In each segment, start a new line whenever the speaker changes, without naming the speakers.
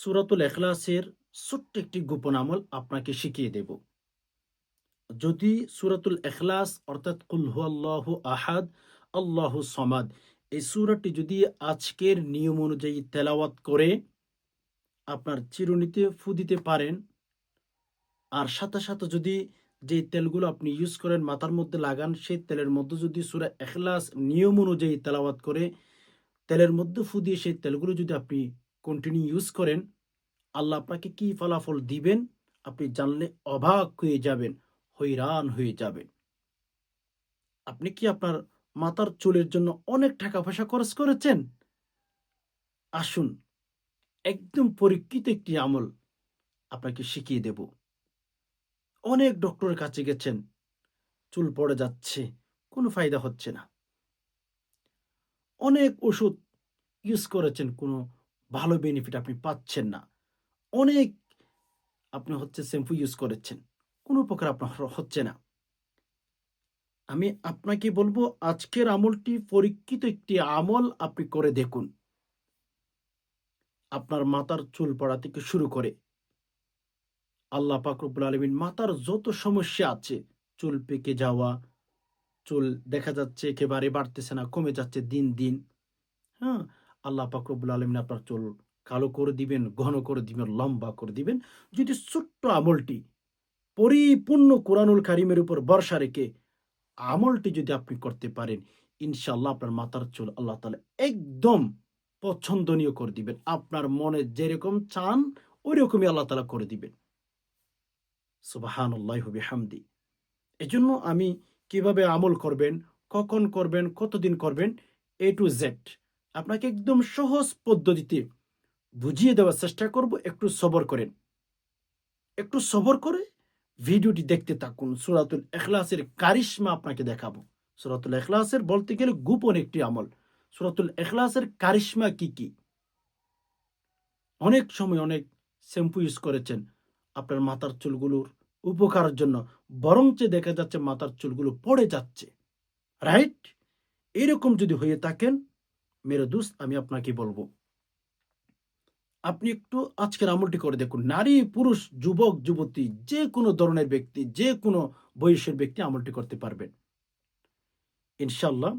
সুরাতুল এখলাসের ছোট্ট একটি গোপন আমল আপনাকে শিখিয়ে দেব। যদি সুরাতুল এখলাস অর্থাৎ কুলহু আল্লাহ আহাদ, আল্লাহ সমাদ, এই সুরাটি যদি আজকের নিয়ম অনুযায়ী তেলাওয়াত করে, আপনার চিরুনিতে ফু দিতে পারেন। আর সাথে সাথে যদি যে তেলগুলো আপনি ইউজ করেন, মাথার মধ্যে লাগান, সেই তেলের মধ্যে যদি সুরা এখলাস নিয়ম অনুযায়ী তেলাওয়াত করে, তেলের মধ্যে ফু দিয়ে সেই তেলগুলো যদি আপনি কন্টিনিউ ইউজ করেন, আল্লাহ আপনাকে কি ফলাফল দিবেন? আপনি জানলে অবাক হয়ে যাবেন হইরান হয়ে যাবেন। আপনি কি আপনার মাথার চুলের জন্য অনেক টাকা পয়সা খরচ করেছেন? আসুন, একদম পরীক্ষিত একটি আমল আপনাকে শিখিয়ে দেব। অনেক ডক্টরের কাছে গেছেন, চুল পড়ে যাচ্ছে, কোনো ফায়দা হচ্ছে না। অনেক ওষুধ ইউজ করেছেন কোনো ভালো বেনিফিট আপনি পাচ্ছেন না। অনেক আপনি হচ্ছে শ্যাম্পু ইউজ করেছেন, কোনো উপকার আপনার হচ্ছে না। আমি আপনাকে বলব, আজকের আমলটি পরীক্ষিত একটি আমল আপনি করে দেখুন। আপনার মাথার চুল পড়া থেকে শুরু করে আল্লাহ পাকরবুল আলমিন মাথার যত সমস্যা আছে, চুল পেকে যাওয়া, চুল দেখা যাচ্ছে একেবারে বাড়তেছে না, কমে যাচ্ছে দিন দিন। হ্যাঁ? আল্লাহ পাকরবুল আলমিন আপনার চুল কালো করে দিবেন, ঘন করে দিবেন, লম্বা করে দিবেন। যদি ছোট্ট আমলটি পরিপূর্ণ কোরআনুল কারিমের উপর ভরসা রেখে আমলটি যদি আপনি করতে পারেন ইনশাল্লাহ আপনার মাথার চুল আল্লাহ তালা একদম পছন্দনীয় করে দিবেন। আপনার মনে যেরকম চান ওই রকমই আল্লাহ তালা করে দিবেন। সুবাহান আল্লাহ হবি হামদি এজন্য আমি কীভাবে আমল করবেন, কখন করবেন, কতদিন করবেন এ টু জেড আপনাকে একদম সহজ পদ্ধতিতে বুঝিয়ে দেওয়ার চেষ্টা করব, একটু সবর করেন। একটু সবর করে ভিডিওটি দেখতে থাকুন। সুরাতুল এখলাসের কারিশমা আপনাকে দেখাবো। সুরাতুল এখলাসের বলতে গেলে গোপন একটি আমল। সুরাতুল এখলাসের কারিশমা কি কি? অনেক সময় অনেক শ্যাম্পু ইউজ করেছেন আপনার মাথার চুলগুলোর উপকারের জন্য, বরঞ্চ দেখা যাচ্ছে মাথার চুলগুলো পড়ে যাচ্ছে। রাইট? এরকম যদি হয়ে থাকেন মেরে দোস্ত, আমি আপনাকে বলব। আপনি একটু আজকের আমলটি করে দেখুন। নারী, পুরুষ, যুবক, যুবতী, যে কোনো ধরনের ব্যক্তি, যে কোনো বয়সের ব্যক্তি আমলটি করতে পারবেন ইনশাল্লাহ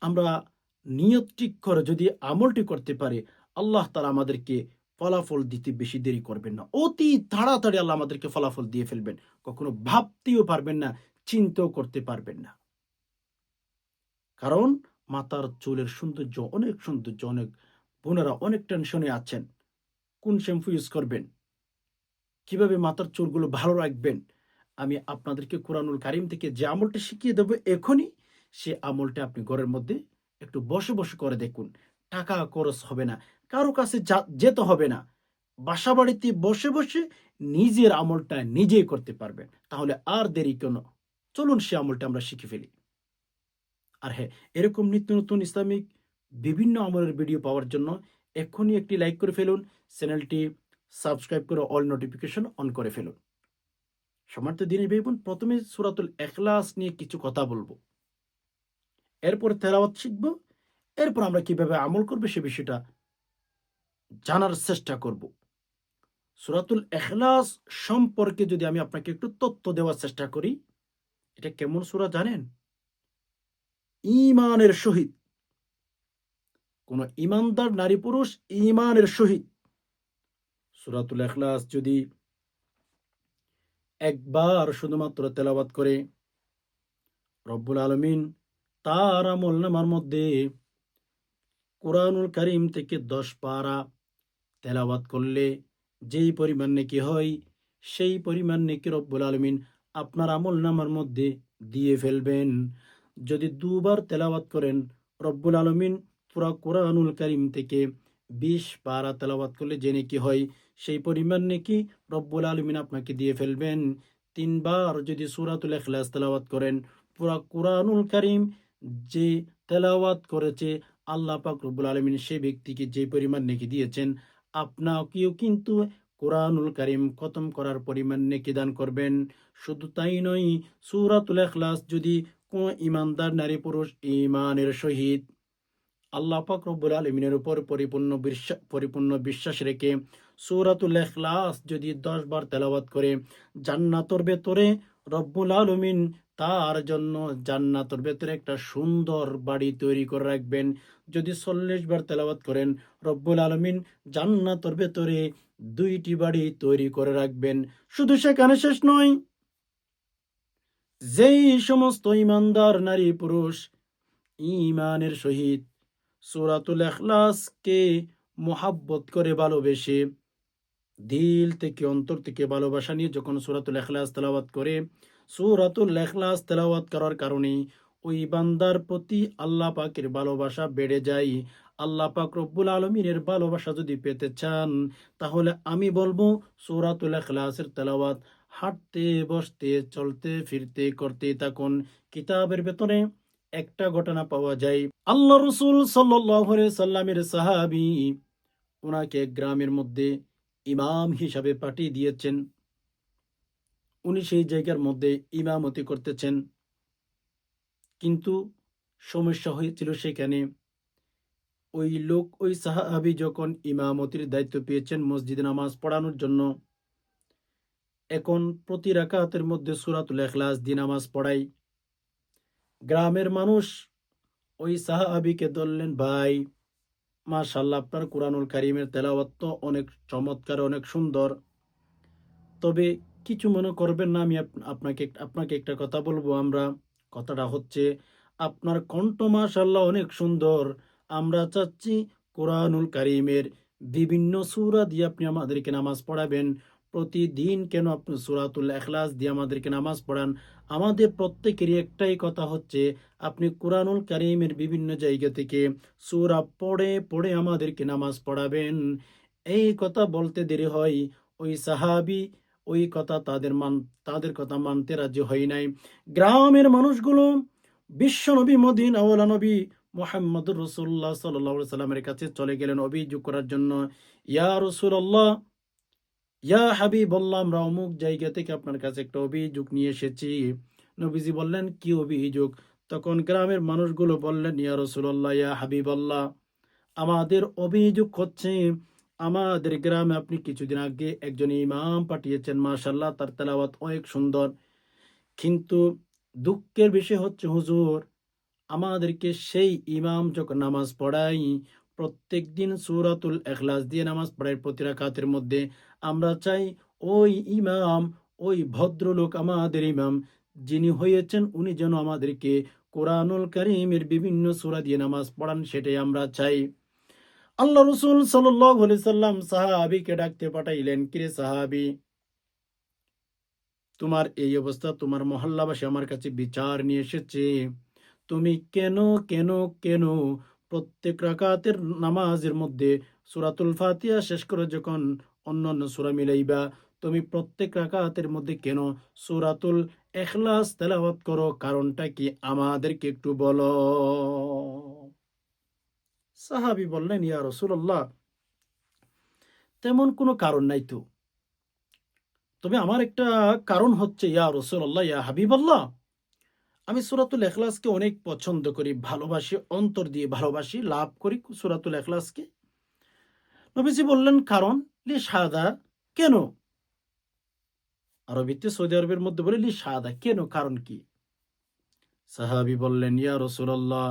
আমরা নিয়ত ঠিক করে যদি আমলটি করতে পারি, আল্লাহ তালা আমাদেরকে ফলাফল দিতে বেশি দেরি করবেন না। অতি তাড়াতাড়ি আল্লাহ আমাদেরকে ফলাফল দিয়ে ফেলবেন। কখনো ভাবতেও পারবেন না, চিন্তাও করতে পারবেন না। কারণ মাতার চুলের সৌন্দর্য, অনেক সৌন্দর্য, অনেক বোনেরা অনেক টেনশনে আছেন। কোন শ্যাম্পু ইউজ করবেন? কীভাবে মাথার চুলগুলো ভালো রাখবেন? আমি আপনাদেরকে কোরআনুল কারিম থেকে যে আমলটা শিখিয়ে দেবো এখনই, সে আমলটা আপনি ঘরের মধ্যে একটু বসে বসে করে দেখুন। টাকা খরচ হবে না, কারও কাছে যেতে হবে না। বাসা বাড়িতে বসে বসে নিজের আমলটা নিজেই করতে পারবেন। তাহলে আর দেরি কেন? চলুন সে আমলটা আমরা শিখে ফেলি। আর হ্যাঁ এরকম নিত্য নতুন ইসলামিক বিভিন্ন আমলের ভিডিও পাওয়ার জন্য এক্ষুনি একটি লাইক করে ফেলুন, চ্যানেলটি সাবস্ক্রাইব করে অল নোটিফিকেশন অন করে ফেলুন। সমার্থ দিনে ভেবুন প্রথমে সুরাতুল এখলাস নিয়ে কিছু কথা বলব। এরপর তেলাওয়াত শিখব, এরপর আমরা কীভাবে আমল করবে সে বিষয়টা জানার চেষ্টা করব। সুরাতুল এখলাস সম্পর্কে যদি আমি আপনাকে একটু তথ্য দেওয়ার চেষ্টা করি, এটা কেমন সুরা জানেন? ইমানের সহিত কোন ইমানদার নারী পুরুষ ইমানের সহিত সুরাতুল এখলাস যদি একবার শুধুমাত্র তেলাবাত করে, রব্বুল আলমিন তার আমল নামার মধ্যে কোরআনুল করিম থেকে দশ পারা তেলাওয়াত করলে যেই পরিমাণ নেকি হয়, সেই পরিমাণ নেকি রব্বুল আলমিন আপনার আমল নামার মধ্যে দিয়ে ফেলবেন। যদি দুবার তেলাওয়াত করেন, রব্বুল আলমিন পুরা কোরআনুল করিম থেকে বিশ পারা তেলাওয়াত করলে যে নেকি হয়? সেই পরিমাণ নেকি রব্বুল আলমিন আপনাকে দিয়ে ফেলবেন। তিনবার যদি সুরাতুল এখলাস তেলাওয়াত করেন, পুরা কোরআনুল করিম যে তেলাওয়াত করেছে, আল্লাহ পাক রব্বুল আলমিন সেই ব্যক্তিকে যে পরিমাণ নেকি দিয়েছেন, আপনাকেও কিন্তু কোরআনুল করিম খতম করার পরিমাণ নেকি দান করবেন। শুধু তাই নয়, সুরাতুল এখলাস যদি কোন ইমানদার নারী পুরুষ ইমানের সহিত আল্লাহ পাক রব্বুল আলমিনের উপর পরিপূর্ণ বিশ্বাস পরিপূর্ণ বিশ্বাস রেখে সূরাতুল ইখলাস যদি দশ বার তেলাওয়াত করে জান্নাতর ভেতরে রব্বুল আলমিন তার জন্য জান্নাতর ভেতরে একটা সুন্দর বাড়ি তৈরি করে রাখবেন যদি চল্লিশ বার তেলাওয়াত করেন রব্বুল আলমিন জান্নাতর ভেতরে দুইটি বাড়ি তৈরি করে রাখবেন শুধু সেখানে শেষ নয় যেই সমস্ত ইমানদার নারী পুরুষ ইমানের সহিত সূরাতুল ইখলাসকে মোহাব্বত করে ভালোবেসে দিল থেকে অন্তর থেকে ভালোবাসা নিয়ে যখন সূরাতুল ইখলাস তেলাওয়াত করে, সূরাতুল ইখলাস তেলাওয়াত করার কারণে ওই বান্দার প্রতি আল্লাহ পাকের ভালোবাসা বেড়ে যায়। আল্লাহ পাক রব্বুল আলমিনের ভালোবাসা যদি পেতে চান, তাহলে আমি বলব সূরাতুল ইখলাসের তেলাওয়াত হাঁটতে, বসতে, চলতে, ফিরতে, করতে থাকুন কিতাবের ভেতরে একটা ঘটনা পাওয়া যায়। আল্লাহ রসুল সাল্লামের সাহাবি ওনাকে গ্রামের মধ্যে ইমাম হিসাবে পাঠিয়ে দিয়েছেন। উনি সেই জায়গার মধ্যে ইমামতি করতেছেন। কিন্তু সমস্যা হয়েছিল সেখানে। ওই লোক, ওই সাহাবি যখন ইমামতির দায়িত্ব পেয়েছেন মসজিদে নামাজ পড়ানোর জন্য এখন প্রতি রাকাতের মধ্যে সুরাতুল এখলাস দিয়ে নামাজ পড়াই। গ্রামের মানুষ ওই সাহাবিকে ধরলেন, ভাই মাশাল্লাহ আপনার কোরআনুল কারিমের তেলাওয়াত অনেক চমৎকার, অনেক সুন্দর। তবে কিছু মনে করবেন না, আমি আপ- আপনাকে আপনাকে একটা কথা বলব আমরা। কথাটা হচ্ছে, আপনার কণ্ঠ মাশাল্লাহ অনেক সুন্দর। আমরা চাচ্ছি কোরআনুল কারিমের বিভিন্ন সূরা দিয়ে আপনি আমাদেরকে নামাজ পড়াবেন। প্রতিদিন কেন আপনি সুরাতুল এখলাস দিয়ে আমাদেরকে নামাজ পড়ান? আমাদের প্রত্যেকেরই একটাই কথা হচ্ছে, আপনি কোরআনুল কারিমের বিভিন্ন জায়গা থেকে সুরা পড়ে পড়ে আমাদেরকে নামাজ পড়াবেন। এই কথা বলতে দেরি হয়। ওই সাহাবি ওই কথা তাদের মান, তাদের কথা মানতে রাজি হয় নাই। গ্রামের মানুষগুলো বিশ্বনবী মদিন আওয়ালা নবী মোহাম্মদুর রসুল্লাহ সাল্লাহ সাল্লামের কাছে চলে গেলেন অভিযোগ করার জন্য, ইয়া রসুল্লাহ ইয়া হাবিব বললাম আমরা অমুক জায়গা থেকে আপনার কাছে একটা অভিযোগ নিয়ে এসেছি। নবীজি বললেন, কি অভিযোগ? তখন গ্রামের মানুষগুলো বললেন, ইয়া রসুল্লাহ ইয়া হাবিব আল্লাহ আমাদের অভিযোগ হচ্ছে, আমাদের গ্রামে আপনি কিছুদিন আগে একজন ইমাম পাঠিয়েছেন মাশাল্লাহ তার তেলাওয়াত অনেক সুন্দর। কিন্তু দুঃখের বিষয় হচ্ছে, হুজুর, আমাদেরকে সেই ইমাম যখন নামাজ পড়াই প্রত্যেক দিন সুরাতুল এখলাস দিয়ে নামাজ পড়াই প্রতি রাকাতের মধ্যে। আমরা চাই ওই ইমাম, ওই ভদ্রলোক আমাদের ইমাম, যিনি হয়েছেন উনি যেন আমাদেরকে কোরআনুল করিমের বিভিন্ন সূরা দিয়ে নামাজ পড়ান, সেটাই আমরা চাই। আল্লাহ রসুল সাল্লাম সাহাবিকে ডাকতে পাঠাইলেন, কিরে সাহাবি, তোমার এই অবস্থা, তোমার মহল্লাবাসী আমার কাছে বিচার নিয়ে এসেছে। তুমি কেন কেন কেন প্রত্যেক রাকাতের নামাজের মধ্যে সুরাতুল ফাতিয়া শেষ করে যখন অন্য অন্য সুরা মিলাইবা, তুমি প্রত্যেক রাকাতের মধ্যে কেন সুরাতুল এখলাস তেলাওয়াত করো? কারণটা কি আমাদেরকে একটু বলো। সাহাবি বললেন, ইয়া রসুল্লাহ তেমন কোনো কারণ নাই তো। তবে আমার একটা কারণ হচ্ছে, ইয়া রসুল্লাহ ইয়া হাবিবাল্লাহ আমি সুরাতুল এখলাসকে অনেক পছন্দ করি, ভালোবাসি, অন্তর দিয়ে ভালোবাসি, লাভ করি সুরাতুল এখলাসকে নবীজি বললেন, কারণ লি সাদা কেন? আরবিতে সৌদি আরবের মধ্যে বলে, লি সাদা কেন? কারণ কি? সাহাবি বললেন, ইয়া রসুল্লাহ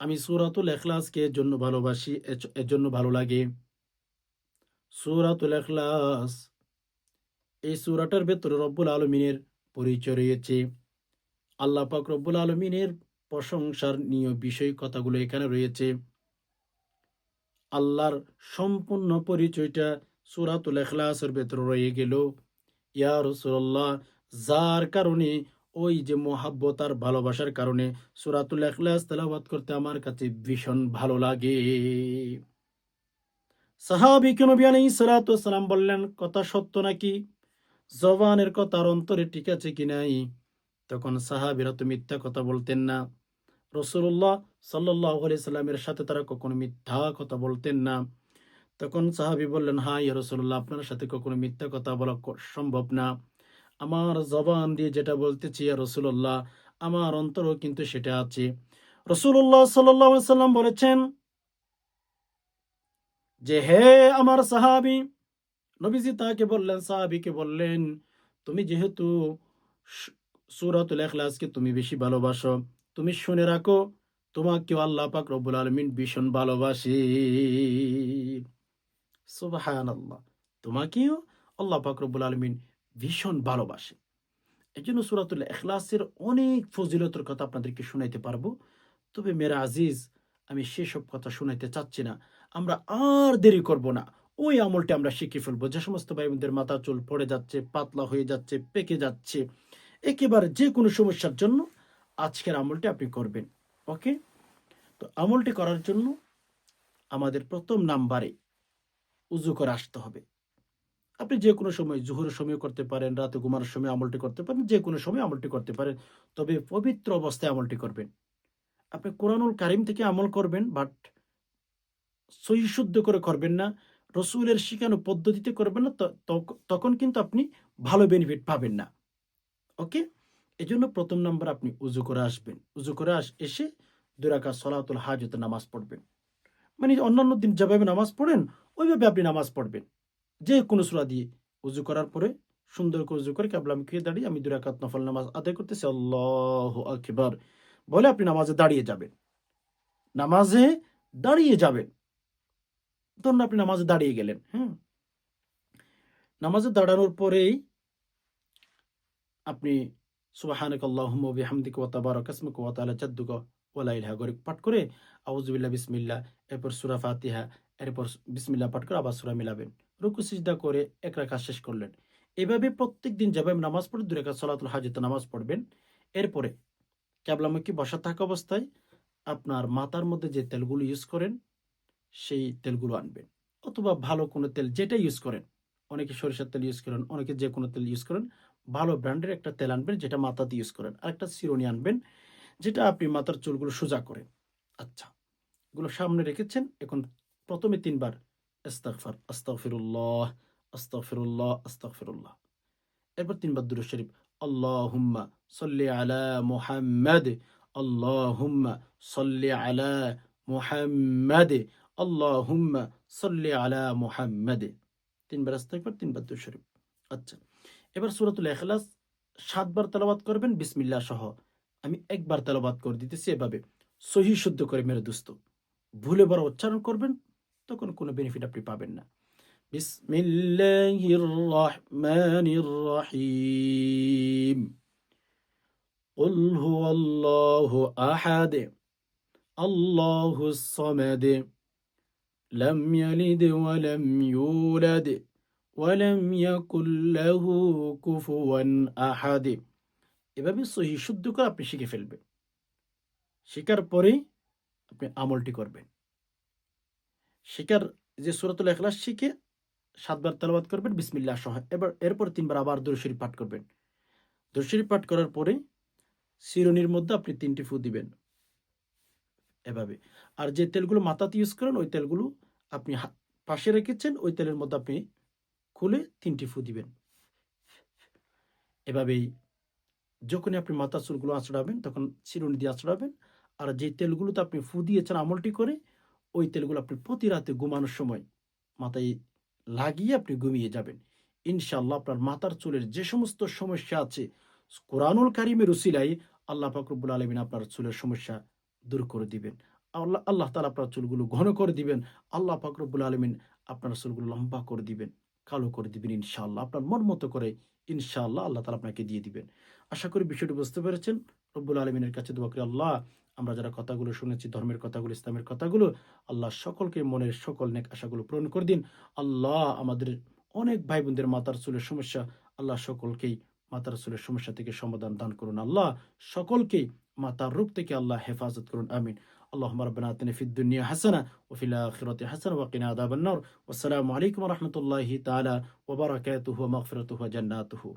আমি সুরাতুল এখলাসকে এর জন্য ভালোবাসি, এর জন্য ভালো লাগে। সুরাতুল এখলাস এই সুরাটার ভেতরে রব্বুল আলমিনের পরিচয় রয়েছে। আল্লাহ পাক রব্বুল আলমিনের প্রশংসার নিয় বিষয় কথাগুলো এখানে রয়েছে। আল্লাহর সম্পূর্ণ পরিচয়টা সুরাতুল এখলাসের ভেতরে রয়ে গেল। ইয়া রসুল্লাহ যার কারণে ওই যে মোহাব্বত আর ভালোবাসার কারণে সুরাতুল এখলাস তেলাওয়াত করতে আমার কাছে ভীষণ ভালো লাগে। সাহাবিকে নবী সালাতু সালাম বললেন, কথা সত্য নাকি? জবানের কথা আর অন্তরে ঠিক আছে কি নাই? তখন সাহাবিরা তো মিথ্যা কথা বলতেন না। রসুল্লাহ সাল্লাহ সাল্লামের সাথে তারা কখনো মিথ্যা কথা বলতেন না। তখন সাহাবি বললেন হ্যাঁ ইয়া রসুল্লাহ আপনার সাথে কখনো মিথ্যা কথা বলা সম্ভব না। আমার জবান দিয়ে যেটা বলতেছি, ইয়া রসুল্লাহ আমার অন্তরও কিন্তু সেটা আছে। রসুল্লাহ সাল্লাম বলেছেন যে, হে আমার সাহাবি নবীজি তাকে বললেন, সাহাবিকে বললেন, তুমি যেহেতু সুরাতুল এখলাসকে তুমি বেশি ভালোবাসো, তুমি শুনে রাখো, তোমাকেও আল্লাহ পাক রব্বুল আলমিন ভীষণ ভালোবাসে। সুবাহান আল্লাহ তোমাকেও আল্লাহ পাক রব্বুল আলমিন ভীষণ ভালোবাসে। এই জন্য সুরাতুল এখলাসের অনেক ফজিলতের কথা আপনাদেরকে শুনাইতে পারব। তবে মেরা আজিজ, আমি সেসব কথা শুনাইতে চাচ্ছি না। আমরা আর দেরি করব না। ওই আমলটি আমরা শিখে ফেলব। যে সমস্ত ভাই বোনদের মাথা চুল পড়ে যাচ্ছে, পাতলা হয়ে যাচ্ছে, পেকে যাচ্ছে, একেবারে যে কোনো সমস্যার জন্য আজকের আমলটি আপনি করবেন, ওকে? তো আমলটি করার জন্য আমাদের প্রথম নাম্বারে উজু করে আসতে হবে। আপনি যে কোনো সময় জোহরের সময় করতে পারেন, রাতে ঘুমানোর সময় আমলটি করতে পারেন, যে কোনো সময় আমলটি করতে পারেন, তবে পবিত্র অবস্থায় আমলটি করবেন। আপনি কোরআনুল কারিম থেকে আমল করবেন, বাট সহি শুদ্ধ করে করবেন না। রসুলের শিখানো পদ্ধতিতে করবেন না তখন কিন্তু আপনি ভালো বেনিফিট পাবেন না। ওকে এই জন্য প্রথম নাম্বার আপনি উজু করে আসবেন। উজু করে আস, এসে দুরাকা সলাতুল হাজতে নামাজ পড়বেন। মানে অন্যান্য দিন যেভাবে নামাজ পড়েন, ওইভাবে আপনি নামাজ পড়বেন। যে কোনো সুরা দিয়ে। উজু করার পরে সুন্দর করে উজু করে কেবল আমি খেয়ে দাঁড়িয়ে আমি দুরাকাত নফল নামাজ আদায় করতেছি। আল্লাহ আকবার। বলে আপনি নামাজে দাঁড়িয়ে যাবেন। নামাজে দাঁড়িয়ে যাবেন। ধরুন আপনি নামাজে দাঁড়িয়ে গেলেন হ্যাঁ নামাজে দাঁড়ানোর পরেই আপনি সুবাহানক আল্লাহুম্মা বিহামদিকা ওয়া তাবারাক ইসমুকা ওয়া তাআলা জাদ্দুকা ওয়া গরিক পাঠ করে আউযুবিল্লাহ বিসমিল্লাহ, এরপর সূরা ফাতিহা, এরপর বিসমিল্লাহ পাঠ করে আবার সূরা মিলাবেন। রুকু, সিজদা করে এক রাকাত শেষ করলেন। এভাবে প্রত্যেক দিন যেভাবে নামাজ পড়ে দুই রাকাত সালাতুল হাজতে নামাজ পড়বেন। এরপরে ক্যাবলামুখী বসা থাকা অবস্থায় আপনার মাথার মধ্যে যে তেলগুলো ইউজ করেন সেই তেলগুলো আনবেন। অথবা ভালো কোনো তেল যেটা ইউজ করেন, অনেকে সরিষার তেল ইউজ করেন, অনেকে যে কোনো তেল ইউজ করেন, ভালো ব্র্যান্ডের একটা তেল আনবেন যেটা মাথাতে ইউজ করেন। আর একটা সিরোনি আনবেন যেটা আপনি মাথার চুলগুলো সোজা করেন আচ্ছা এগুলো সামনে রেখেছেন, এখন প্রথমে তিনবার আস্তাগফার, আস্তাগফিরুল্লাহ আস্তাগফিরুল্লাহ আস্তাগফিরুল্লাহ। এরপর তিনবার দুরূদ শরীফ, আল্লাহুম্মা সাল্লি আলা মুহাম্মাদ, আল্লাহুম্মা সাল্লি আলা মুহাম্মাদ আল্লাহুম্মা সাল্লি আলা মুহাম্মাদ তিনবার আস্তাগফার তিনবার দুরূদ শরীফ আচ্ছা এবার সূরাতুল ইখলাস সাতবার তেলাওয়াত করবেন বিসমিল্লাহ সহ আমি একবার তেলাওয়াত করে দিতেছি এভাবে সহি শুদ্ধ করে মেরে দোস্ত ভুলে বড় উচ্চারণ করবেন তখন কোনো বেনিফিট আপনি পাবেন না বিসমিল্লাহির রহমানির রহিম قل هو الله أحد الله الصمد لم يلد ولم يولد ولم يكن له كفوا أحد এভাবে সহি শুদ্ধ করে আপনি শিখে ফেলবেন শেখার পরেই আপনি আমলটি করবেন শেখার যে সুরতুল এখলাস শিখে সাতবার তেলাবাদ করবেন বিসমিল্লাহ সহ এবার এরপর তিনবার আবার দরশরী পাঠ করবেন দরশরী পাঠ করার পরে শিরনির মধ্যে আপনি তিনটি ফু দিবেন এভাবে। আর যে তেলগুলো মাথাতে ইউজ করেন, ওই তেলগুলো আপনি পাশে রেখেছেন, ওই তেলের মধ্যে আপনি খুলে তিনটি ফু দিবেন। এভাবেই যখনই আপনি মাথা চুলগুলো আঁচড়াবেন, তখন চিরুনি দিয়ে আঁচড়াবেন। আর যে তেলগুলোতে আপনি ফু দিয়েছেন আমলটি করে, ওই তেলগুলো আপনি প্রতি রাতে ঘুমানোর সময় মাথায় লাগিয়ে আপনি ঘুমিয়ে যাবেন। ইনশাল্লাহ আপনার মাথার চুলের যে সমস্ত সমস্যা আছে, কোরআনুল কারিমের উসিলাই আল্লাহ ফাকরুবুল আলমিন আপনার চুলের সমস্যা দূর করে দিবেন। আল্লাহ আল্লাহ তালা আপনার চুলগুলো ঘন করে দিবেন। আল্লাহ ফাকরুবুল আলমিন আপনার চুলগুলো লম্বা করে দিবেন, কালো করে দিবেন ইনশাআল্লাহ। আপনার মন মতো করে ইনশাআল্লাহ আল্লাহ তালা আপনাকে দিয়ে দিবেন। আশা করি বিষয়টি বুঝতে পেরেছেন। রব্বুল আলমিনের কাছে দোয়া করি, আল্লাহ আমরা যারা কথাগুলো শুনেছি, ধর্মের কথাগুলো, ইসলামের কথাগুলো, আল্লাহ সকলকে মনের সকল নেক আশাগুলো পূরণ করে দিন। আল্লাহ আমাদের অনেক ভাই বোনদের মাতার চুলের সমস্যা, আল্লাহ সকলকেই মাতার চুলের সমস্যা থেকে সমাধান দান করুন। আল্লাহ সকলকেই ما تربتك الله حفاظت كرون آمين. اللهم ربنا آتنا في الدنيا حسنة وفي الآخرة حسنة وقنا عذاب النار. والسلام عليكم ورحمة الله تعالى وبركاته ومغفرته وجناته.